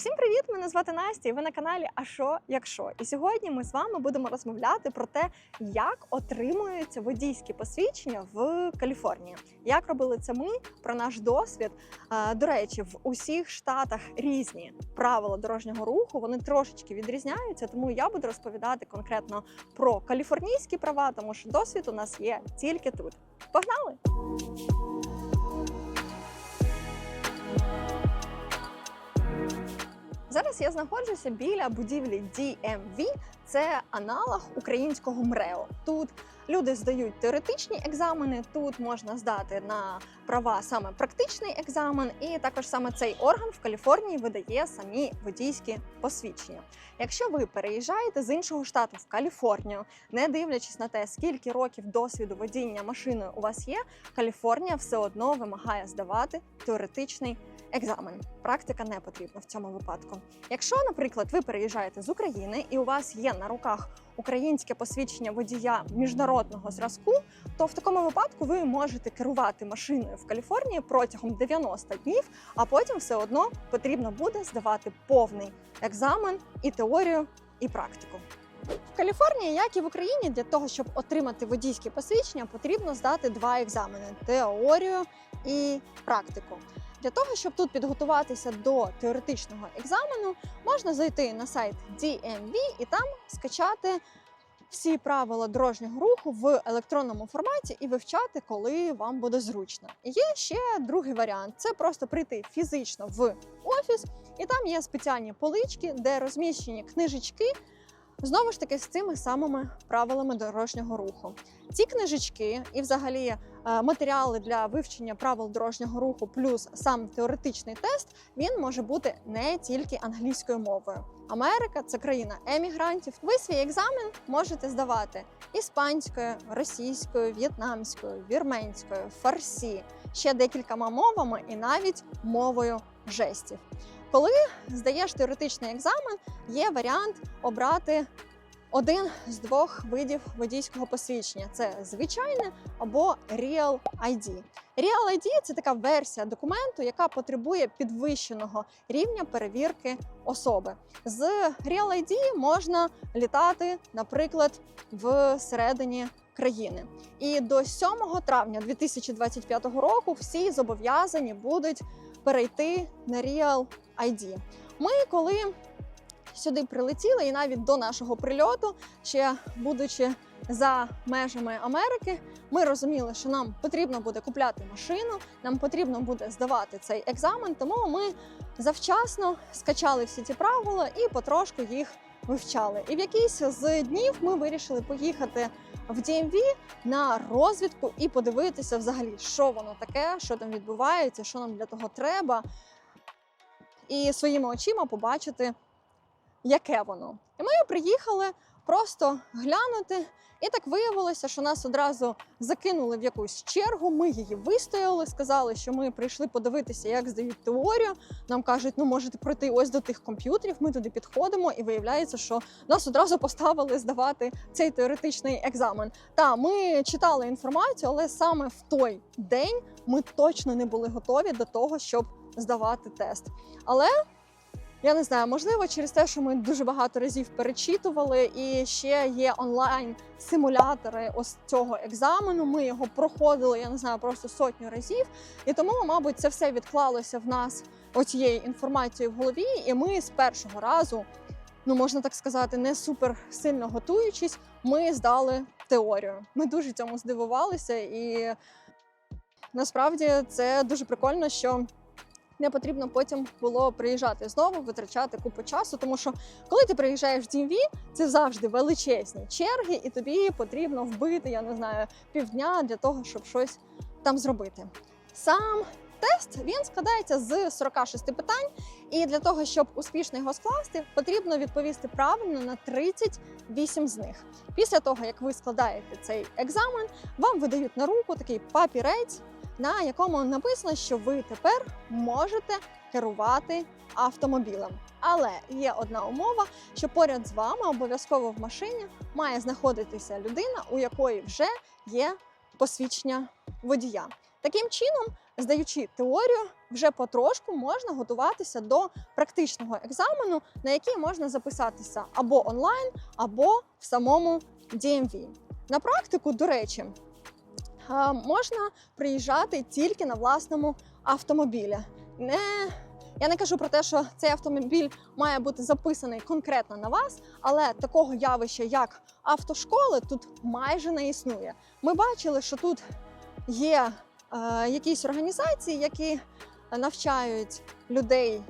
Всім привіт! Мене звати Настя. і Ви на каналі А що, якщо? І сьогодні ми з вами будемо розмовляти про те, як отримуються водійські посвідчення в Каліфорнії. Як робили це ми про наш досвід. До речі, в усіх штатах різні правила дорожнього руху. Вони трошечки відрізняються, тому я буду розповідати конкретно про каліфорнійські права, тому що досвід у нас є тільки тут. Погнали! Зараз я знаходжуся біля будівлі DMV. Це аналог українського МРЕО. Тут люди здають теоретичні екзамени. Тут можна здати на права саме практичний екзамен, і також саме цей орган в Каліфорнії видає самі водійські посвідчення. Якщо ви переїжджаєте з іншого штату в Каліфорнію, не дивлячись на те, скільки років досвіду водіння машиною у вас є, Каліфорнія все одно вимагає здавати теоретичний екзамен. Практика не потрібна в цьому випадку. Якщо, наприклад, ви переїжджаєте з України і у вас є на руках українське посвідчення водія міжнародного зразку, то в такому випадку ви можете керувати машиною в Каліфорнії протягом 90 днів, а потім все одно потрібно буде здавати повний екзамен і теорію, і практику. В Каліфорнії, як і в Україні, для того, щоб отримати водійське посвідчення, потрібно здати два екзамени теорію і практику. Для того, щоб тут підготуватися до теоретичного екзамену, можна зайти на сайт DMV і там скачати всі правила дорожнього руху в електронному форматі і вивчати, коли вам буде зручно. Є ще другий варіант: це просто прийти фізично в офіс, і там є спеціальні полички, де розміщені книжечки. Знову ж таки, з цими самими правилами дорожнього руху. Ці книжечки і, взагалі, е, матеріали для вивчення правил дорожнього руху, плюс сам теоретичний тест, він може бути не тільки англійською мовою. Америка це країна емігрантів. Ви свій екзамен можете здавати іспанською, російською, в'єтнамською, вірменською, фарсі, ще декількома мовами і навіть мовою жестів. Коли здаєш теоретичний екзамен, є варіант обрати один з двох видів водійського посвідчення: це звичайне або Real ID. Real ID – це така версія документу, яка потребує підвищеного рівня перевірки особи. З Real ID можна літати, наприклад, всередині країни. І до 7 травня 2025 року всі зобов'язані будуть перейти на Real ID. Ми коли сюди прилетіли, і навіть до нашого прильоту, ще будучи за межами Америки, ми розуміли, що нам потрібно буде купляти машину, нам потрібно буде здавати цей екзамен. Тому ми завчасно скачали всі ці правила і потрошку їх вивчали. І в якийсь з днів ми вирішили поїхати в DMV на розвідку і подивитися взагалі, що воно таке, що там відбувається, що нам для того треба, і своїми очима побачити, яке воно. І ми приїхали просто глянути. І так виявилося, що нас одразу закинули в якусь чергу. Ми її вистояли, сказали, що ми прийшли подивитися, як здають теорію. Нам кажуть, ну можете пройти ось до тих комп'ютерів. Ми туди підходимо, і виявляється, що нас одразу поставили здавати цей теоретичний екзамен. Та ми читали інформацію, але саме в той день ми точно не були готові до того, щоб здавати тест. Але я не знаю, можливо, через те, що ми дуже багато разів перечитували, і ще є онлайн симулятори ось цього екзамену. Ми його проходили, я не знаю, просто сотню разів. І тому, мабуть, це все відклалося в нас оцією інформацією в голові. І ми з першого разу, ну можна так сказати, не супер сильно готуючись, ми здали теорію. Ми дуже цьому здивувалися, і насправді це дуже прикольно, що не потрібно потім було приїжджати знову, витрачати купу часу. Тому що коли ти приїжджаєш в DMV, це завжди величезні черги, і тобі потрібно вбити, я не знаю, півдня для того, щоб щось там зробити. Сам тест він складається з 46 питань, і для того, щоб успішно його скласти, потрібно відповісти правильно на 38 з них. Після того, як ви складаєте цей екзамен, вам видають на руку такий папірець на якому написано, що ви тепер можете керувати автомобілем. Але є одна умова, що поряд з вами обов'язково в машині має знаходитися людина, у якої вже є посвідчення водія. Таким чином, здаючи теорію, вже потрошку можна готуватися до практичного екзамену, на який можна записатися або онлайн, або в самому DMV. На практику, до речі, можна приїжджати тільки на власному автомобілі. Не я не кажу про те, що цей автомобіль має бути записаний конкретно на вас, але такого явища, як автошколи, тут майже не існує. Ми бачили, що тут є е, якісь організації, які навчають людей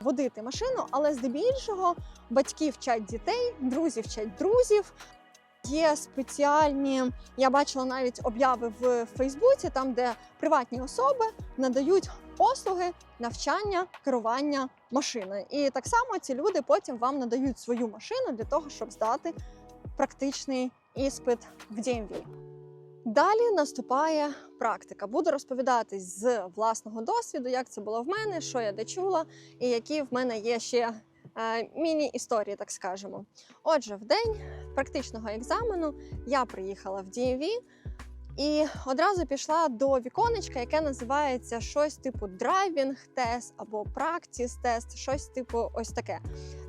водити машину, але здебільшого батьки вчать дітей, друзі вчать друзів. Є спеціальні, я бачила навіть обяви в Фейсбуці, там де приватні особи надають послуги навчання керування машиною. І так само ці люди потім вам надають свою машину для того, щоб здати практичний іспит в DMV. Далі наступає практика. Буду розповідати з власного досвіду, як це було в мене, що я де чула, і які в мене є ще міні-історії, так скажемо. Отже, в день практичного екзамену я приїхала в DMV і одразу пішла до віконечка, яке називається щось типу драйвінг тест або практіс тест, щось типу ось таке.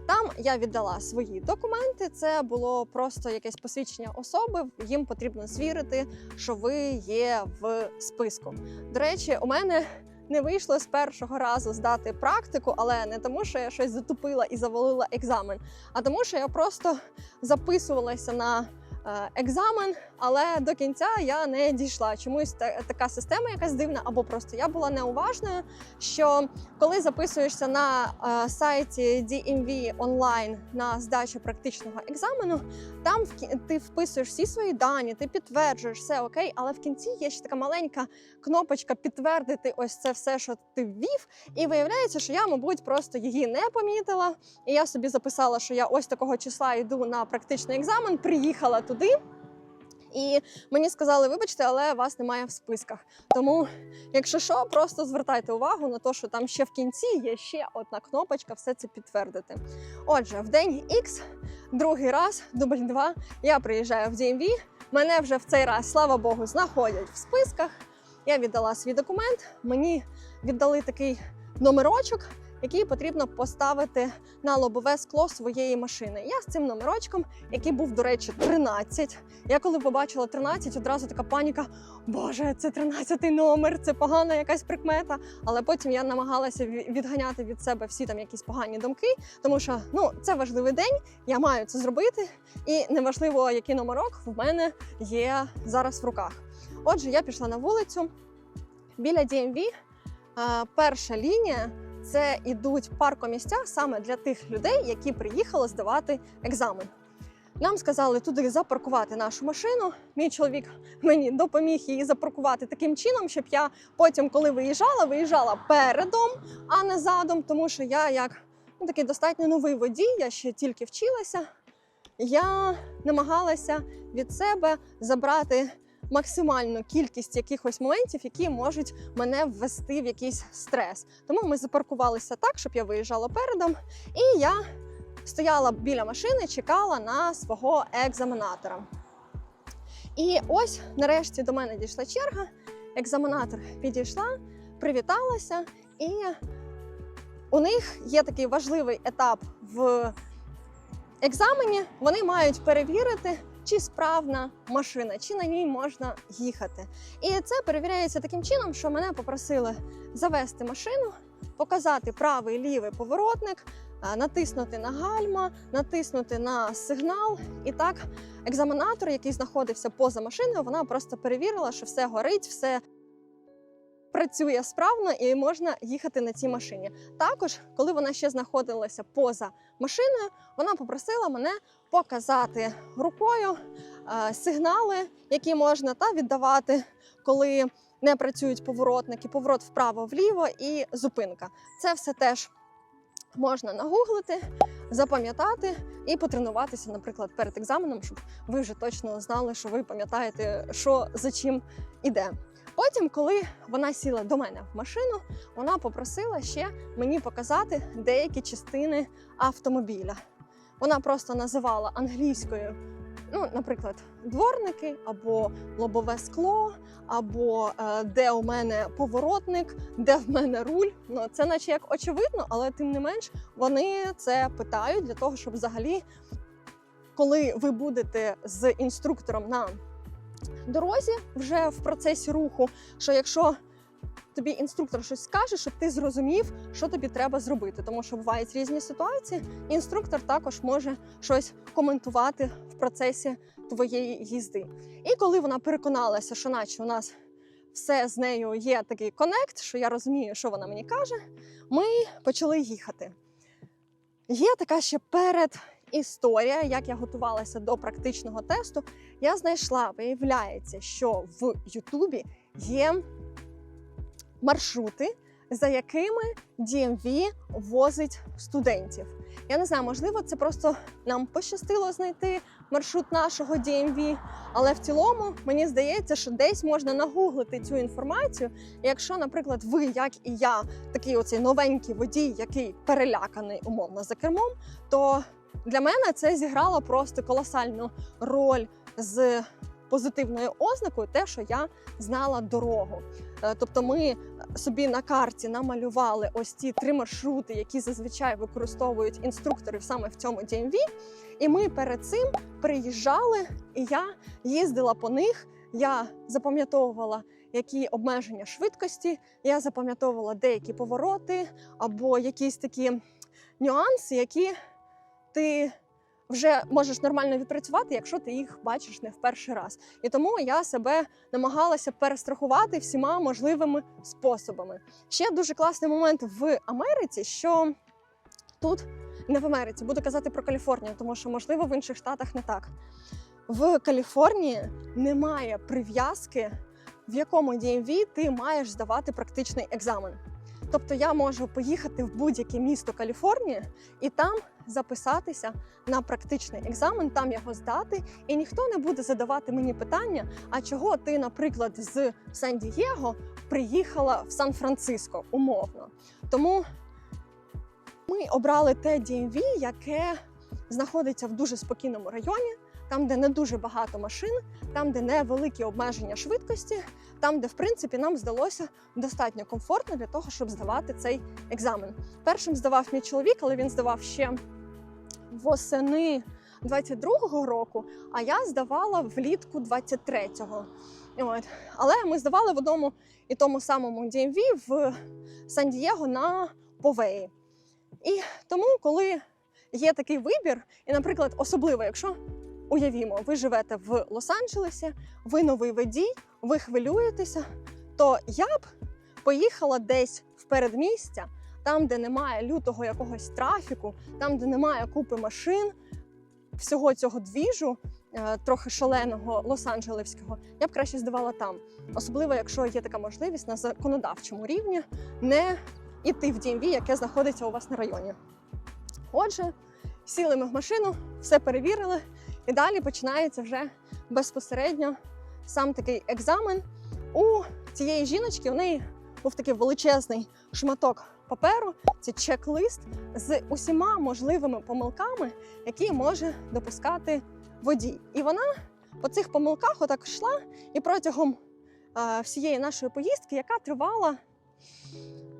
Там я віддала свої документи. Це було просто якесь посвідчення особи. Їм потрібно звірити, що ви є в списку. До речі, у мене не вийшло з першого разу здати практику, але не тому, що я щось затупила і завалила екзамен, а тому, що я просто записувалася на екзамен, але до кінця я не дійшла. Чомусь та- така система якась дивна, або просто я була неуважною. Що коли записуєшся на е, сайті DMV онлайн на здачу практичного екзамену, там ти вписуєш всі свої дані, ти підтверджуєш все окей, але в кінці є ще така маленька кнопочка підтвердити ось це все, що ти ввів. І виявляється, що я, мабуть, просто її не помітила. І я собі записала, що я ось такого числа йду на практичний екзамен, приїхала туди. І мені сказали, вибачте, але вас немає в списках. Тому, якщо що, просто звертайте увагу на те, що там ще в кінці є ще одна кнопочка, все це підтвердити. Отже, в день X, другий раз, дубль 2, я приїжджаю в DMV, Мене вже в цей раз, слава Богу, знаходять в списках. Я віддала свій документ. Мені віддали такий номерочок, який потрібно поставити на лобове скло своєї машини. Я з цим номерочком, який був, до речі, 13. Я коли побачила 13, одразу така паніка: Боже, це 13-й номер, це погана якась прикмета. Але потім я намагалася відганяти від себе всі там якісь погані думки, тому що ну це важливий день, я маю це зробити, і неважливо, який номерок в мене є зараз в руках. Отже, я пішла на вулицю біля DMV. Перша лінія це ідуть паркомісця саме для тих людей, які приїхали здавати екзамен. Нам сказали туди запаркувати нашу машину. Мій чоловік мені допоміг її запаркувати таким чином, щоб я потім, коли виїжджала, виїжджала передом, а не задом, тому що я як ну, такий достатньо новий водій, я ще тільки вчилася. Я намагалася від себе забрати максимальну кількість якихось моментів, які можуть мене ввести в якийсь стрес. Тому ми запаркувалися так, щоб я виїжджала передом, і я стояла біля машини, чекала на свого екзаменатора. І ось нарешті до мене дійшла черга. Екзаменатор підійшла, привіталася, і у них є такий важливий етап в екзамені. Вони мають перевірити, чи справна машина, чи на ній можна їхати. І це перевіряється таким чином, що мене попросили завести машину, показати правий лівий поворотник, натиснути на гальма, натиснути на сигнал. І так, екзаменатор, який знаходився поза машиною, вона просто перевірила, що все горить, все. Працює справно і можна їхати на цій машині. Також, коли вона ще знаходилася поза машиною, вона попросила мене показати рукою е, сигнали, які можна та віддавати, коли не працюють поворотники, поворот вправо-вліво і зупинка. Це все теж можна нагуглити, запам'ятати і потренуватися, наприклад, перед екзаменом, щоб ви вже точно знали, що ви пам'ятаєте, що за чим іде. Потім, коли вона сіла до мене в машину, вона попросила ще мені показати деякі частини автомобіля. Вона просто називала англійською ну, наприклад, дворники або лобове скло, або е, де у мене поворотник, де в мене руль. Ну це наче як очевидно, але тим не менш вони це питають для того, щоб взагалі, коли ви будете з інструктором на дорозі вже в процесі руху, що якщо тобі інструктор щось скаже, щоб ти зрозумів, що тобі треба зробити, тому що бувають різні ситуації. і Інструктор також може щось коментувати в процесі твоєї їзди. І коли вона переконалася, що наче у нас все з нею є такий конект, що я розумію, що вона мені каже, ми почали їхати. Є така ще перед історія, як я готувалася до практичного тесту. Я знайшла, виявляється, що в Ютубі є маршрути, за якими DMV возить студентів. Я не знаю, можливо, це просто нам пощастило знайти маршрут нашого DMV, але в цілому мені здається, що десь можна нагуглити цю інформацію. Якщо, наприклад, ви, як і я, такий оцей новенький водій, який переляканий умовно за кермом, то для мене це зіграло просто колосальну роль з позитивною ознакою, те, що я знала дорогу. Е, Тобто, ми собі на карті намалювали ось ці три маршрути, які зазвичай використовують інструкторів саме в цьому DMV. І ми перед цим приїжджали, і я їздила по них. Я запам'ятовувала, які обмеження швидкості, я запам'ятовувала деякі повороти або якісь такі нюанси, які ти вже можеш нормально відпрацювати, якщо ти їх бачиш не в перший раз. І тому я себе намагалася перестрахувати всіма можливими способами. Ще дуже класний момент в Америці, що тут не в Америці, буду казати про Каліфорнію, тому що можливо в інших штатах не так. В Каліфорнії немає прив'язки, в якому DMV ти маєш здавати практичний екзамен. Тобто я можу поїхати в будь-яке місто Каліфорнії і там записатися на практичний екзамен, там його здати, і ніхто не буде задавати мені питання: а чого ти, наприклад, з Сан-Дієго приїхала в Сан-Франциско умовно. Тому ми обрали те DMV, яке знаходиться в дуже спокійному районі, там, де не дуже багато машин, там, де невеликі обмеження швидкості, там, де в принципі нам здалося достатньо комфортно для того, щоб здавати цей екзамен. Першим здавав мій чоловік, але він здавав ще восени 22-го року, а я здавала влітку 23-го. От. Але ми здавали в одному і тому самому DMV в Сан-Дієго на Повеї. І тому, коли є такий вибір, і, наприклад, особливо, якщо уявімо, ви живете в Лос-Анджелесі, ви новий водій, ви хвилюєтеся, то я б поїхала десь в передмістя, там, де немає лютого якогось трафіку, там, де немає купи машин, всього цього двіжу, е, трохи шаленого лос-анджелевського, я б краще здавала там. Особливо, якщо є така можливість на законодавчому рівні не іти в DMV, яке знаходиться у вас на районі. Отже, сіли ми в машину, все перевірили, і далі починається вже безпосередньо сам такий екзамен. У цієї жіночки у неї був такий величезний шматок паперу, це чек-лист з усіма можливими помилками, які може допускати водій. І вона по цих помилках отак йшла, і протягом е, всієї нашої поїздки, яка тривала.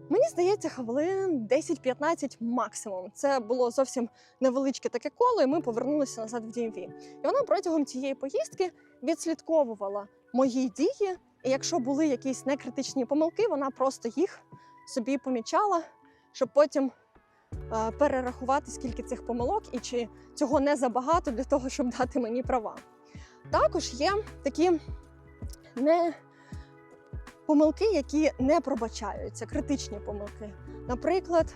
Мені здається, хвилин 10-15 максимум. Це було зовсім невеличке таке коло, і ми повернулися назад в DMV. І вона протягом цієї поїздки відслідковувала мої дії. І якщо були якісь некритичні помилки, вона просто їх собі помічала, щоб потім е, перерахувати, скільки цих помилок і чи цього не забагато для того, щоб дати мені права. Також є такі не помилки, які не пробачаються, критичні помилки. Наприклад,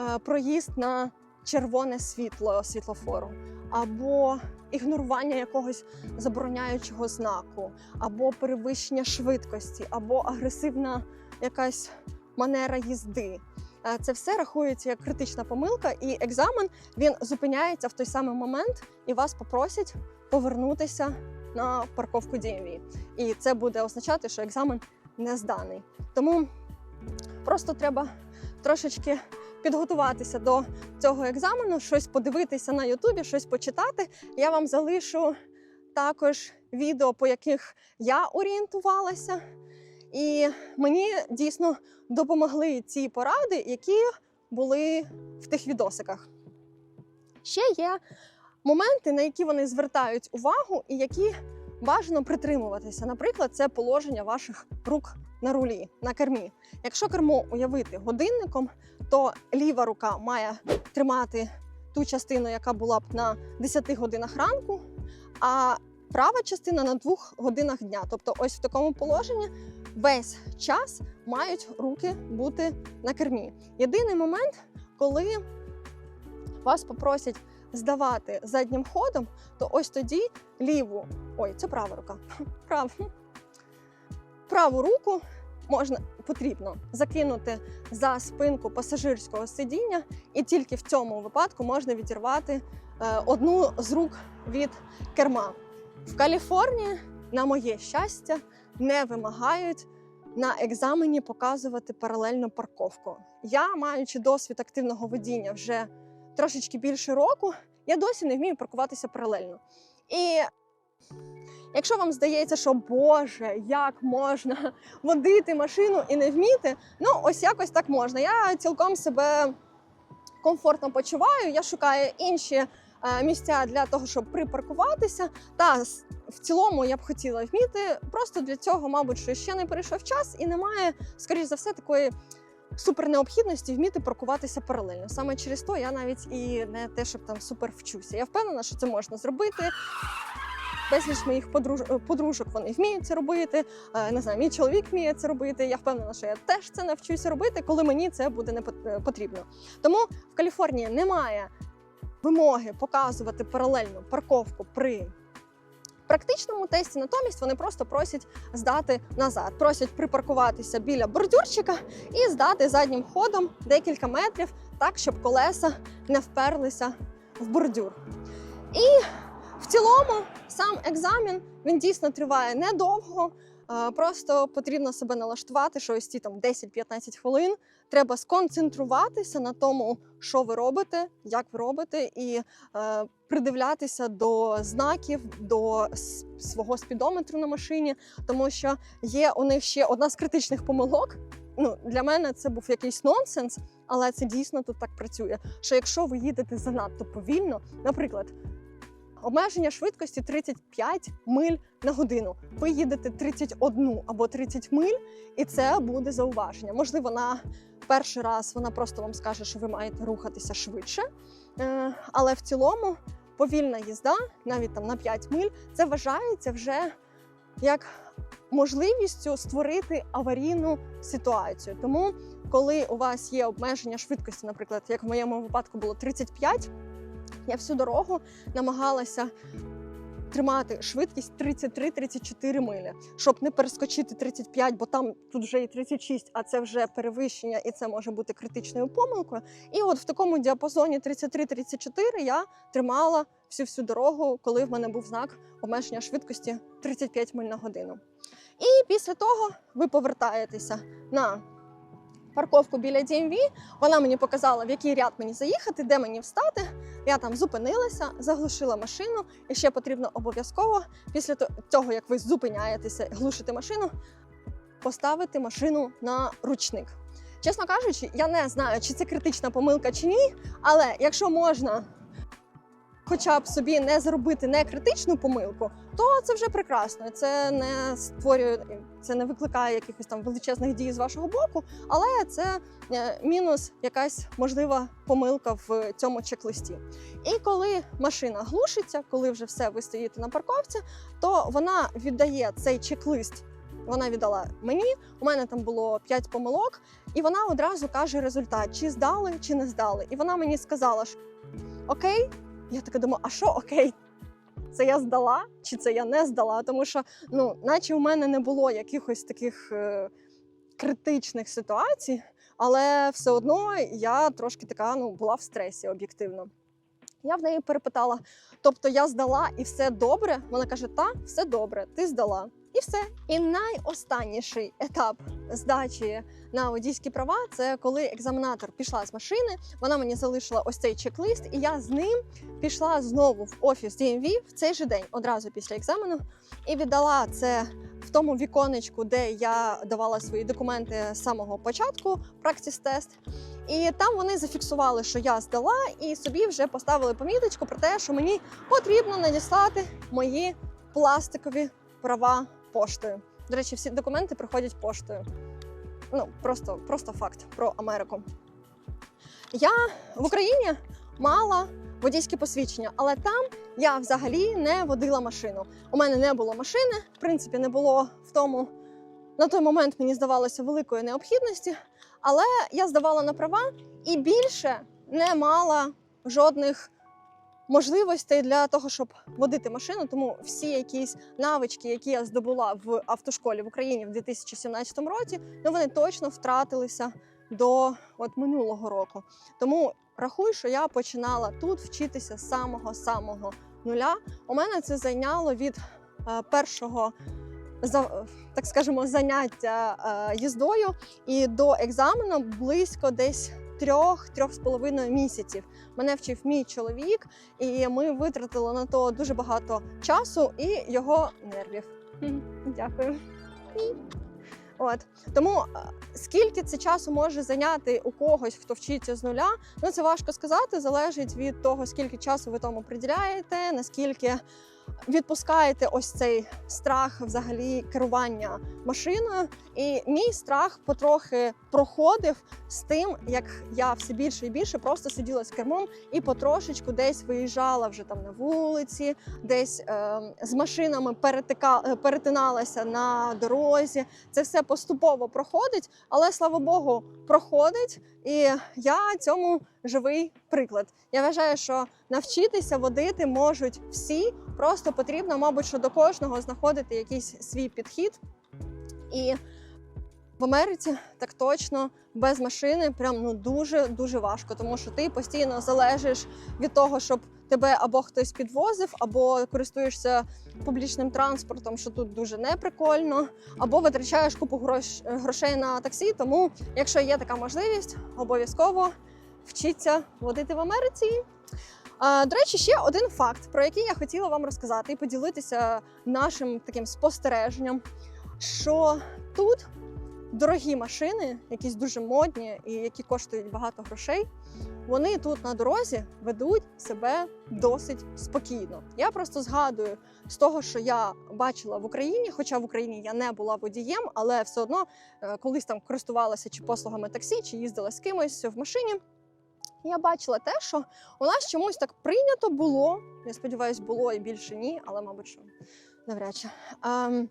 е, проїзд на червоне світло світлофору, або ігнорування якогось забороняючого знаку, або перевищення швидкості, або агресивна якась манера їзди. Е, Це все рахується як критична помилка, і екзамен він зупиняється в той самий момент, і вас попросять повернутися на парковку DMV. І це буде означати, що екзамен не зданий. Тому просто треба трошечки підготуватися до цього екзамену, щось подивитися на Ютубі, щось почитати, я вам залишу також відео, по яких я орієнтувалася. І мені дійсно допомогли ці поради, які були в тих відосиках. Ще є моменти, на які вони звертають увагу, і які бажано притримуватися. Наприклад, це положення ваших рук на рулі, на кермі. Якщо кермо уявити годинником, то ліва рука має тримати ту частину, яка була б на 10 годинах ранку, а права частина на 2 годинах дня. Тобто, ось в такому положенні весь час мають руки бути на кермі. Єдиний момент, коли вас попросять здавати заднім ходом, то ось тоді ліву, ой, це права рука. Прав. Праву руку можна потрібно закинути за спинку пасажирського сидіння, і тільки в цьому випадку можна відірвати е, одну з рук від керма. В Каліфорнії, на моє щастя, не вимагають на екзамені показувати паралельну парковку. Я, маючи досвід активного водіння вже трошечки більше року, я досі не вмію паркуватися паралельно. І якщо вам здається, що Боже, як можна водити машину і не вміти, ну ось якось так можна. Я цілком себе комфортно почуваю. Я шукаю інші е, місця для того, щоб припаркуватися. Та в цілому я б хотіла вміти. Просто для цього, мабуть, що ще не прийшов час і немає, скоріш за все, такої супер необхідності вміти паркуватися паралельно. Саме через то я навіть і не те, щоб там супер вчуся. Я впевнена, що це можна зробити. Безліч моїх подруж... е, подружок вони вміють це робити. Е, Не знаю, мій чоловік вміє це робити. Я впевнена, що я теж це навчуся робити, коли мені це буде не е, потрібно. Тому в Каліфорнії немає вимоги показувати паралельну парковку при практичному тесті. Натомість вони просто просять здати назад, просять припаркуватися біля бордюрчика і здати заднім ходом декілька метрів, так щоб колеса не вперлися в бордюр. І в цілому сам екзамен він дійсно триває недовго. е, Просто потрібно себе налаштувати, що ось ці там 10-15 хвилин треба сконцентруватися на тому, що ви робите, як ви робите, і е, придивлятися до знаків, до свого спідометру на машині, тому що є у них ще одна з критичних помилок. Ну, для мене це був якийсь нонсенс, але це дійсно тут так працює. Що якщо ви їдете занадто повільно, наприклад, обмеження швидкості 35 миль на годину. Ви їдете 31 або 30 миль, і це буде зауваження. Можливо, на перший раз вона просто вам скаже, що ви маєте рухатися швидше. Е, Але в цілому повільна їзда, навіть там на 5 миль, це вважається вже як можливістю створити аварійну ситуацію. Тому, коли у вас є обмеження швидкості, наприклад, як в моєму випадку було 35, я всю дорогу намагалася тримати швидкість 33-34 милі, щоб не перескочити 35, бо там тут вже і 36, а це вже перевищення, і це може бути критичною помилкою. І от в такому діапазоні 33-34 я тримала всю всю дорогу, коли в мене був знак обмеження швидкості 35 миль на годину. І після того ви повертаєтеся на парковку біля DMV. Вона мені показала, в який ряд мені заїхати, де мені встати. Я там зупинилася, заглушила машину, і ще потрібно обов'язково після того, як ви зупиняєтеся, глушити машину, поставити машину на ручник. Чесно кажучи, я не знаю, чи це критична помилка чи ні, але якщо можна хоча б собі не зробити не критичну помилку, то це вже прекрасно. Це не створює, це не викликає якихось там величезних дій з вашого боку, але це е, мінус якась можлива помилка в цьому чек-листі. І коли машина глушиться, коли вже все ви стоїте на парковці, то вона віддає цей чек-лист. Вона віддала мені. У мене там було 5 помилок, і вона одразу каже результат: чи здали, чи не здали. І вона мені сказала, що окей. Я така думаю, а що окей? Це я здала, чи це я не здала? Тому що, ну, наче у мене не було якихось таких е, критичних ситуацій, але все одно я трошки така ну, була в стресі об'єктивно. Я в неї перепитала: тобто я здала і все добре? Вона каже: Та, все добре, ти здала. І все. І найостанніший етап здачі на водійські права це коли екзаменатор пішла з машини. Вона мені залишила ось цей чек-лист, і я з ним пішла знову в офіс DMV в цей же день, одразу після екзамену, і віддала це в тому віконечку, де я давала свої документи з самого початку, практис-тест. І там вони зафіксували, що я здала, і собі вже поставили поміточку про те, що мені потрібно надіслати мої пластикові права поштою. До речі, всі документи приходять поштою. Ну, просто, просто факт про Америку. Я в Україні мала водійське посвідчення, але там я взагалі не водила машину. У мене не було машини, в принципі, не було в тому. На той момент мені здавалося великої необхідності, але я здавала на права і більше не мала жодних можливостей для того, щоб водити машину. Тому всі якісь навички, які я здобула в автошколі в Україні в 2017 році, ну вони точно втратилися до от минулого року. Тому рахуй, що я починала тут вчитися з самого самого нуля. У мене це зайняло від е, першого так скажемо, заняття е, їздою і до екзамену близько десь трьох-трьох з половиною місяців. Мене вчив мій чоловік, і ми витратили на то дуже багато часу і його нервів. Дякую. От тому е, скільки це часу може зайняти у когось, хто вчиться з нуля, ну це важко сказати. Залежить від того, скільки часу ви тому приділяєте, наскільки відпускаєте ось цей страх взагалі керування машиною. І мій страх потрохи проходив з тим, як я все більше і більше просто сиділа з кермом і потрошечку десь виїжджала вже там на вулиці, десь е, з машинами перетика, е, перетиналася на дорозі. Це все поступово проходить, але слава Богу, проходить. І я цьому живий приклад. Я вважаю, що навчитися водити можуть всі. Просто потрібно, мабуть, що до кожного знаходити якийсь свій підхід. І в Америці так точно без машини прям ну дуже дуже важко, тому що ти постійно залежиш від того, щоб тебе або хтось підвозив, або користуєшся публічним транспортом, що тут дуже неприкольно, або витрачаєш купу грош, грошей на таксі. Тому, якщо є така можливість, обов'язково вчіться водити в Америці. До речі, ще один факт, про який я хотіла вам розказати і поділитися нашим таким спостереженням, що тут дорогі машини, якісь дуже модні і які коштують багато грошей, вони тут на дорозі ведуть себе досить спокійно. Я просто згадую з того, що я бачила в Україні, хоча в Україні я не була водієм, але все одно е, колись там користувалася чи послугами таксі, чи їздила з кимось в машині. Я бачила те, що у нас чомусь так прийнято було. Я сподіваюся, було і більше ні, але, мабуть, що навряд чи. Ем,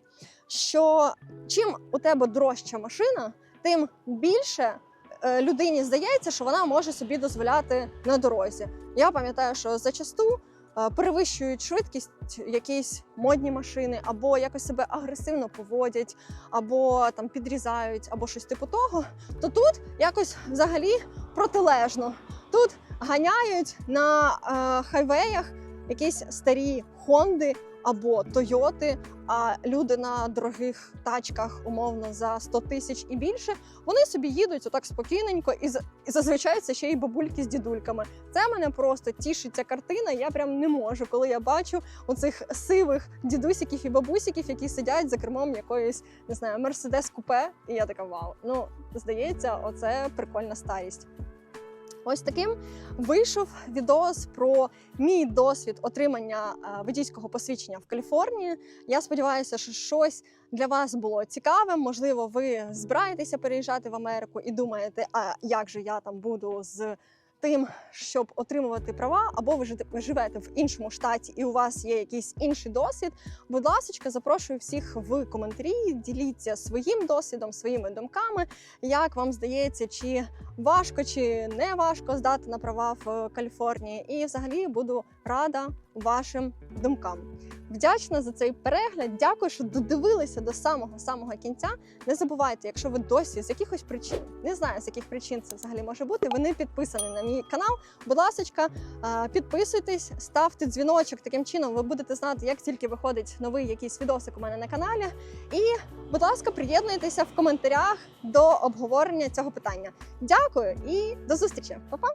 що чим у тебе дорожча машина, тим більше е, людині здається, що вона може собі дозволяти на дорозі. Я пам'ятаю, що зачасту е, перевищують швидкість якісь модні машини, або якось себе агресивно поводять, або там підрізають, або щось типу того. То тут якось взагалі протилежно. Тут ганяють на е, хайвеях якісь старі Хонди або Тойоти, а люди на дорогих тачках, умовно за 100 тисяч і більше, вони собі їдуть отак спокійненько, і, і зазвичай це ще й бабульки з дідульками. Це мене просто тішить ця картина. Я прям не можу, коли я бачу оцих сивих дідусиків і бабусиків, які сидять за кермом якоїсь не знаю, мерседес купе. І я така вау. Ну здається, оце прикольна старість. Ось таким вийшов відос про мій досвід отримання е, водійського посвідчення в Каліфорнії. Я сподіваюся, що щось для вас було цікаве. Можливо, ви збираєтеся переїжджати в Америку і думаєте, а як же я там буду з тим, щоб отримувати права, або ви живете в іншому штаті і у вас є якийсь інший досвід. Будь ласка, запрошую всіх в коментарі. Діліться своїм досвідом, своїми думками. Як вам здається, чи важко чи не важко здати на права в Каліфорнії? І взагалі буду рада вашим думкам. Вдячна за цей перегляд. Дякую, що додивилися до самого самого кінця. Не забувайте, якщо ви досі з якихось причин, не знаю з яких причин це взагалі може бути. Ви не підписані на мій канал. Будь ласка, підписуйтесь, ставте дзвіночок. Таким чином ви будете знати, як тільки виходить новий якийсь відосик у мене на каналі. І, будь ласка, приєднуйтеся в коментарях до обговорення цього питання. Дякую і до зустрічі, Па-па!